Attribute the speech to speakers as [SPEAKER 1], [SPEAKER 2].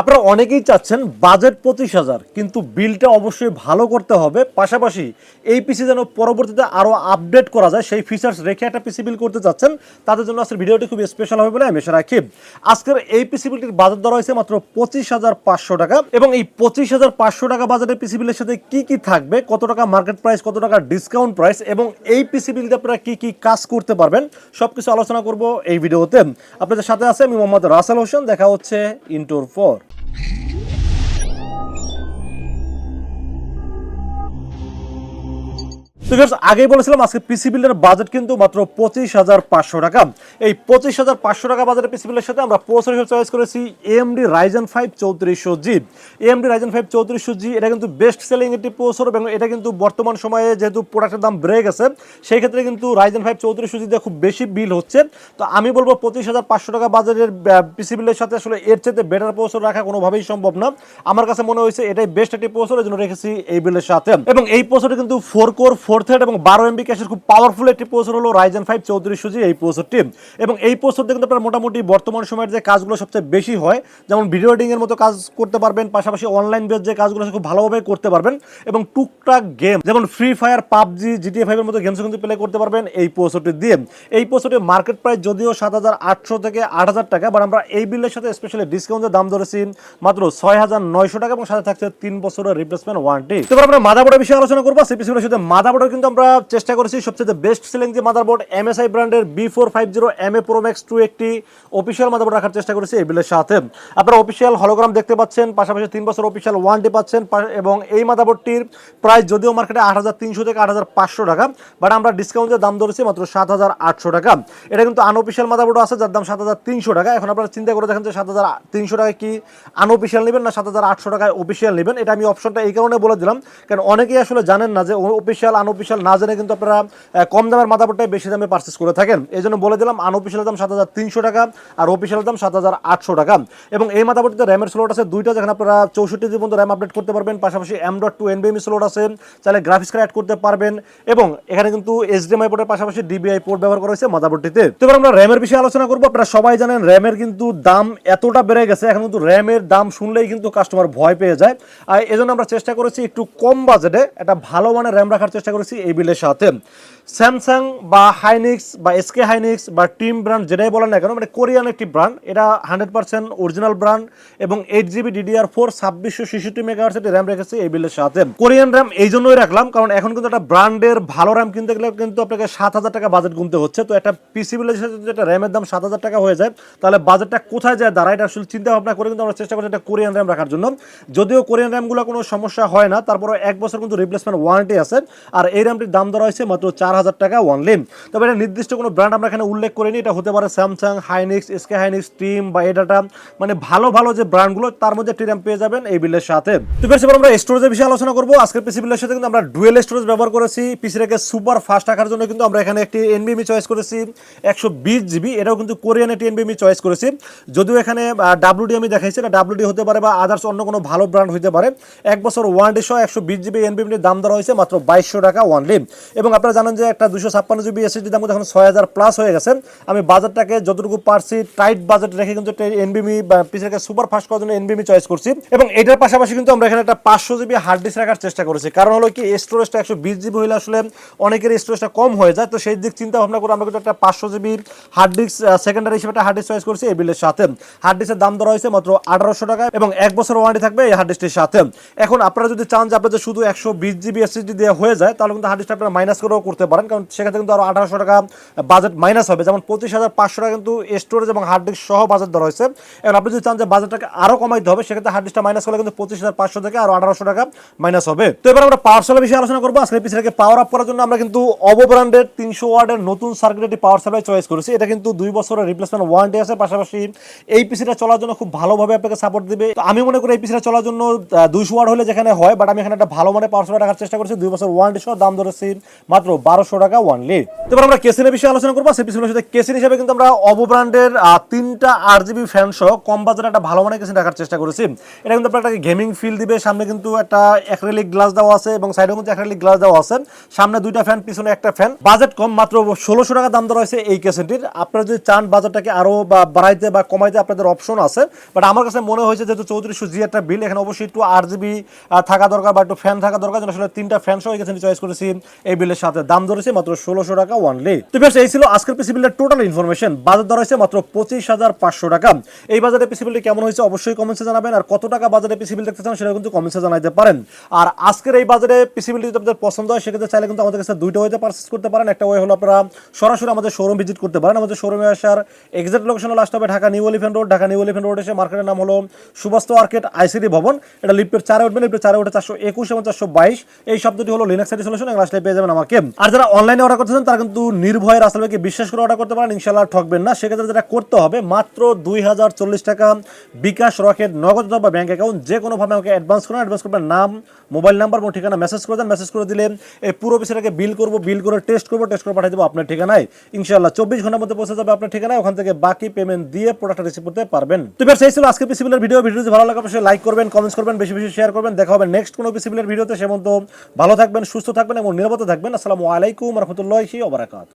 [SPEAKER 1] আপনারা অনেকেই চাচ্ছেন বাজেট পঁচিশ হাজার, কিন্তু বিলটা অবশ্যই ভালো করতে হবে। পাশাপাশি এই পিসি যেন পরবর্তীতে আরও আপডেট করা যায়, সেই ফিচার্স রেখে একটা পিসি বিল করতে চাচ্ছেন, তাদের জন্য আজকের ভিডিওটি খুব স্পেশাল হবে বলে আমি আশা রাখি। আজকের এই পিসি বিলটির বাজার দর হয়েছে মাত্র পঁচিশ হাজার পাঁচশো টাকা, এবং এই পঁচিশ হাজার পাঁচশো টাকা বাজারের পিসি বিলের সাথে কি কি থাকবে, কত টাকা মার্কেট প্রাইস কত টাকা ডিসকাউন্ট প্রাইস এবং এই পিসি বিলতে আপনারা কি কি কাজ করতে পারবেন সব কিছু আলোচনা করব এই ভিডিওতে। আপনাদের সাথে আছে আমি মোহাম্মদ রাসেল হোসেন, দেখা হচ্ছে ইন্টোর ফোর Thank you. আগেই বলেছিলাম আজকে বাজেট কিন্তু মাত্র পঁচিশ হাজার পাঁচশো টাকা। এই পঁচিশ হাজার পাঁচশো টাকা বিলের সাথে আমরা প্রসেসর চয়েস করেছি এএমডি রাইজেন ফাইভ চৌত্রিশশো জি এএমডি রাইজেন ফাইভ চৌত্রিশশো জি এটা কিন্তু বেস্ট সেলিং একটি প্রসেসর এবং এটা কিন্তু বর্তমান সময়ে যেহেতু প্রোডাক্টের দাম বেড়ে গেছে, সেই ক্ষেত্রে কিন্তু রাইজেন ফাইভ চৌত্রিশশো জি দিয়ে খুব বেশি বিল হচ্ছে। তো আমি বলব পঁচিশ হাজার পাঁচশো টাকা বাজারের পিসি বিলের সাথে আসলে এর চেয়ে বেটার প্রসেসর রাখা কোনোভাবেই সম্ভব না। আমার কাছে মনে হয়েছে এটাই বেস্ট একটি প্রসেসর জন্য রেখেছি এই বিলের সাথে। এবং এই প্রসেসরটি কিন্তু ফোর কোর ফোর থ্রেড এবং বারো এমবি ক্যাশের খুব পাওয়ারফুল একটি প্রসেসর হলো রাইজেন ফাইভ চৌত্রিশশো জি এই প্রসেসরটি এবং এই প্রসেসর দিয়ে কিন্তু আপনারা, মোটামুটি বর্তমান সময়ের যে কাজগুলো সবচেয়ে বেশি হয়, যেমন ভিডিও এডিং এর মতো কাজ করতে পারবেন, পাশাপাশি অনলাইন বেস যে কাজগুলো খুব ভালোভাবে করতে পারবেন। এবং টুকটাক গেম যেমন ফ্রি ফায়ার পাবজি জিটিএ ফাইভের মতো গেমস কিন্তু প্লে করতে পারবেন এই প্রসেসরটি দিয়ে। এই প্রসেসরটির মার্কেট প্রাইস যদিও সাত হাজার আটশো থেকে আট হাজার টাকা বাট আমরা এই বিলের সাথে স্পেশালি ডিসকাউন্টের দাম ধরেছি মাত্র ছয় হাজার নয়শো টাকা এবং সাথে থাকছে তিন বছরের রিপ্লেসমেন্ট ওয়ারেন্টি এবার আমরা মাদাবোর্ডের বিষয়ে আলোচনা করব। সিপিসির সাথে মাদাবোর্ডের কিন্তু আমরা চেষ্টা করেছি সবচেয়ে বেস্ট সেলিং যে মাদারবোর্ড এমএসআই ব্র্যান্ডের B four five zero M A Pro Max two একটি অফিসিয়াল মাদারবোর্ড রাখার চেষ্টা করেছি এই বিলের সাথে। আপনারা অফিসিয়াল হলোগ্রাম দেখতে পাচ্ছেন, পাশাপাশি তিন বছর অফিসিয়াল ওয়ারেন্টি পাচ্ছেন এবং এই মাদারবোর্ডটির প্রাইস যদিও মার্কেটে আট হাজার তিনশো থেকে আট হাজার পাঁচশো টাকা বাট আমরা ডিসকাউন্টের দাম ধরেছি মাত্র সাত হাজার আটশো টাকা। এটা কিন্তু আনঅফিসিয়াল মাদারবোর্ড আছে, যার দাম সাত হাজার তিনশো টাকা। এখন আপনারা চিন্তা করে দেখেন যে সাত হাজার তিনশো টাকা কি আনঅফিসিয়াল নেবেন না সাত হাজার আটশো টাকায় অফিসিয়াল নেবেন? এটা আমি অপশনটা এই কারণে বলে দিলাম, কারণ অনেকেই আসলে জানেন না যে অফিসিয়াল আনঅফিসিয়াল না জেনে কিন্তু আপনারা কম দামের মাদারবোর্ডটাই বেশি দামে পারচেস করে থাকেন। এই জন্য বলে দিলাম আনঅফিসিয়াল দাম সাত হাজার তিনশো টাকা আর অফিসিয়াল দাম সাত হাজার আটশো টাকা। এবং এই মাদারবোর্ডটিতে র্যামের স্লোট আছে দুইটা, যেখানে আপনারা চৌষট্টি জি পর্যন্ত র্যাম আপডেট করতে পারবেন, পাশাপাশি এম ডট টু এনবিএমি স্লোট আছে, চাইলে গ্রাফিক্স কার্ড অ্যাড করতে পারবেন, এবং এখানে কিন্তু এইচডিএমআই পোর্টের পাশাপাশি ডিবিআই পোর্ট ব্যবহার করা হয়েছে মাদারবোর্ডটিতে। তো এবার আমরা র্যামের বিষয়ে আলোচনা করব। আপনারা সবাই জানেন র্যামের কিন্তু দাম এতটা বেড়ে গেছে, এখন কিন্তু র্যামের দাম শুনলেই কিন্তু কাস্টমার ভয় পেয়ে যায়। আর এজন্য আমরা চেষ্টা করেছি একটু কম বাজেটে একটা ভালো মানের র্যাম রাখার চেষ্টা করেছি। এই বিলের সাথে। স্যামসাং বা হাইনিক্স বা এসকে হাইনিক্স বা টিম ব্র্যান্ড যেটাই বলেন না কেন মানে কোরিয়ান একটি ব্র্যান্ড, এটা হান্ড্রেড পার্সেন্ট অরিজিনাল ব্র্যান্ড এবং এইট জিবি ডিডিআর ফোর ছাব্বিশশো ছেষট্টি মেগাহার্স একটি র্যাম রেখেছি এই বিলের সাথে। কোরিয়ান র্যাম এই জন্যই রাখলাম, কারণ এখন কিন্তু একটা ব্র্যান্ডের ভালো র্যাম কিনতে গেলে কিন্তু আপনাকে সাত হাজার টাকা বাজেট গুনতে হচ্ছে। তো একটা পিসি বিলের সাথে যদি একটা র্যামের দাম সাত হাজার টাকা হয়ে যায়, তাহলে বাজেটটা কোথায় যায় দাঁড়ায় এটা আসলে চিন্তা ভাবনা করে কিন্তু আমরা চেষ্টা করছি একটা কোরিয়ান র্যাম রাখার জন্য। যদিও কোরিয়ান র্যামগুলো কোনো সমস্যা হয় না তারপরে এক বছর কিন্তু রিপ্লেসমেন্ট ওয়ারেন্টি আছে। আর এই র্যামটির দাম ধরা হয়েছে মাত্র চার হাজার টাকা ওয়ানলি তবে এটা নির্দিষ্ট কোনো ব্র্যান্ড আমরা এখানে উল্লেখ করিনি। এটা হতে পারে Samsung Hynix SK Hynix Team বা এডাটা মানে ভালো ভালো যে ব্র্যান্ডগুলো তার মধ্যে একটি র্যাম পেয়ে যাবেন এই বিলের সাথে। তো এবার আমরা স্টোরেজের বিষয়ে আলোচনা করব। আজকের পিসি বিলের সাথে কিন্তু আমরা ডুয়েল স্টোরেজ ব্যবহার করেছি। পিসি রেখে সুপার ফাস্ট রাখার জন্য কিন্তু আমরা এখানে একটি এনবিএমি চয়েস করেছি। একশো বিশ জিবি এটাও কিন্তু কোরিয়ান একটি এনবিএমি চয়েস করেছি। যদিও এখানে ডাব্লিউডি আমি দেখাইছি। এটা ডাব্লিউডি হতে পারে বা আদার্স অন্য কোনো ভালো ব্র্যান্ড হতে পারে। এক বছর ওয়ারেন্টি সহ একশো বিশ জিবি এনবিএমির দাম ধরা হয়েছে মাত্র বাইশশো টাকা। ওয়ানলি এবং আপনারা জানেন যে একটা দুশো ছাপ্পান্ন জিবি এসএসডি দাম এখন ছয় হাজার প্লাস হয়ে গেছে, আমি বাজারটাকে যতটুকু পারছি টাইট বাজেট রেখে কিন্তু এনবিমি বা পিসিটাকে সুপার ফাস্ট করার জন্য এনবিমি চয়েস করছি। এবং এটার পাশাপাশি কিন্তু আমরা এখানে একটা পাঁচশো জিবি হার্ড ডিস্ক রাখার চেষ্টা করেছি। কারণ হলো কি স্টোরেজটা একশো বিশ জিবি হলে আসলে অনেকের স্টোরেজটা কম হয়ে যায়। তো সেই দিক চিন্তা ভাবনা করে আমরা কিন্তু একটা পাঁচশো জিবি হার্ড ডিস্ক সেকেন্ডারি হিসেবে একটা হার্ড ডিস্ক চয়েস করছি এই বিলের সাথে। হার্ড ডিস্কের দাম ধরা হয়েছে মাত্র আঠারোশো টাকা এবং এক বছর ওয়ারেন্টি থাকবে এই হার্ড ডিস্কের সাথে। এখন আপনারা যদি চান যে আপনাদের শুধু একশো বিশ জিবি এসএসডি দেওয়া হয়ে যায়, তাহলে কিন্তু হার্ড আপনারা মাইনাস করেও করতে পারেন, কারণ সেক্ষেত্রে কিন্তু আরও আঠারোশো টাকা বাজেট মাইনাস হবে। যেমন পঁচিশ হাজার পাঁচশো টাকা কিন্তু স্টোরেজ এবং হার্ড ডিস্ক সহ বাজেট ধরা হয়েছে। এখন আপনি যদি চান যে বাজেটটাকে আরও কমাইতে হবে, সেক্ষেত্রে হার্ড ডিস্কটা মাইনাস করলে কিন্তু পঁচিশ হাজার পাঁচশো থেকে আরও আঠারোশো টাকা মাইনাস হবে। তো এবার আমরা পাওয়ার সেলের বিষয়ে আলোচনা করব। আজকে পিছিয়ে পাওয়ার আপ করার জন্য আমরা কিন্তু অবো ব্র্যান্ডের তিনশো ওয়ার্ডের নতুন সার্কিট একটি পাওয়ার সাপ্লাই চয়েস করেছি। এটা কিন্তু দুই বছরের রিপ্লেসমেন্ট ওয়ারেন্টি আছে। পাশাপাশি এই পিসিটা চলার জন্য খুব ভালোভাবে আপনাকে সাপোর্ট দিবে। তো আমি মনে করি এই পিসিটা চলার জন্য দুইশো ওয়ার্ড হলে যেখানে হয় বাট আমি এখানে একটা ভালো মানে পাওয়ার সাপ্লাই রাখার চেষ্টা করছি। দুই বছর ওয়ারেন্টি সহ দাম ধরেছি মাত্র বারোশো টাকা ওয়ানলি এবার আমরা কেসিনের বিষয়ে আলোচনা করব। সেই পিসিবিলের সাথে কেসিন হিসেবে কিন্তু আমরা অবো ব্র্যান্ডের তিনটা আর জিবি ফ্যান সহ কম বাজারে একটা ভালো মানের কেসিন রাখার চেষ্টা করেছি। এটা কিন্তু আপনার একটা গেমিং ফিল দিবে। সামনে কিন্তু একটা অ্যাক্রেলিক গ্লাস দেওয়া আছে এবং সাইডেও কিন্তু অ্যাক্রেলিক গ্লাস দেওয়া আছে। সামনে দুইটা ফ্যান পিছনে একটা ফ্যান বাজেট কম, মাত্র ষোলোশো টাকা দাম দেওয়া হয়েছে এই কেসেন্টির। আপনারা যদি চান বাজারটাকে আরও বা বাড়াইতে বা কমাইতে আপনাদের অপশন আছে। বাট আমার কাছে মনে হয়েছে যেহেতু চৌত্রিশশো জি একটা বিল এখানে অবশ্যই একটু আট জিবি থাকা দরকার বা একটু ফ্যান থাকা দরকার। আসলে তিনটা ফ্যান সহ এই কেসেন্টি চয়েস করেছি, এই বিলের সাথে দাম ধরেছে মাত্র ষোলোশো টাকা ওয়ানলি তো বেশ, এই ছিল আজকের পিসি বিলের টোটাল ইনফরমেশন বাজার দর হয়েছে মাত্র পঁচিশ হাজার পাঁচশো টাকা। এই বাজারে পিসি বিলটি কেমন হয়েছে অবশ্যই কমেন্টসে জানাবেন। আর কত টাকা বাজারে পিসি বিল দেখতে চান সেটা কিন্তু কমেন্টসে জানাইতে পারেন। আর আজকের এই বাজারে পিসি বিল যদি আপনাদের পছন্দ হয়, সেক্ষেত্রে চাইলে কিন্তু আমাদের কাছে দুইটা ওয়েতে পারচেস করতে পারেন। একটা ওয়ে হলো আপনারা সরাসরি আমাদের শোরুম ভিজিট করতে পারেন। আমাদের শোরুমে আসার এক্সাক্ট লোকেশন লাস্ট হবে Dhaka New Elephant Road Dhaka New Elephant Road এসে মার্কেটের নাম হলো সুবাস্ত মার্কেট আইসিডি ভবন। এটা লিফটের চারে উঠবেন। লিফটের চারে উঠে চারশো একুশ এবং চারশো বাইশ। এই শব্দটি হলো লিনাক্স সাইটি পেয়ে যাবেন আমাকে। আর যারা অনলাইনে অর্ডার করতেছেন, তারা কিন্তু নির্ভয়ে বিশ্বাস করে অর্ডার করতে পারেন ইনশাল্লাহ ঠকবেন না। সেক্ষেত্রে যেটা করতে হবে, মাত্র দুই হাজার চল্লিশ টাকা বিকাশ নগদ ব্যাংক অ্যাকাউন্ট যে কোনোভাবে আমাকে অ্যাডভান্স অ্যাডভান্স করবেন নাম মোবাইল নাম্বার এবং ঠিকানা মেসেজ করে দেন মেসেজ করে দিলে এই পুরো বিল করব বিল করে টেস্ট করব টেস্ট করে পাঠিয়ে দেবো আপনার ঠিকানায়। ইনশাল্লাহ চব্বিশ ঘণ্টার মধ্যে পৌঁছে যাবে আপনার ঠিকানায়, ওখান থেকে বাকি পেমেন্ট দিয়ে রিসিভ করতে পারবেন। তো বেশ এই ছিল আজকে পিসিবিলের ভিডিও ভিডিও ভালো লাগে, অবশ্যই লাইক করবেন কমেন্টস করবেন, বেশি বেশি শেয়ার করবেন। দেখা হবে নেক্সট কোনো পিসিবিলের ভিডিওতে ভালো থাকবেন, সুস্থ থাকবেন এবং নিরাপদে থাকবেন। আসসালামু আলাইকুম রহমতুল্লাহি ওবরাকাত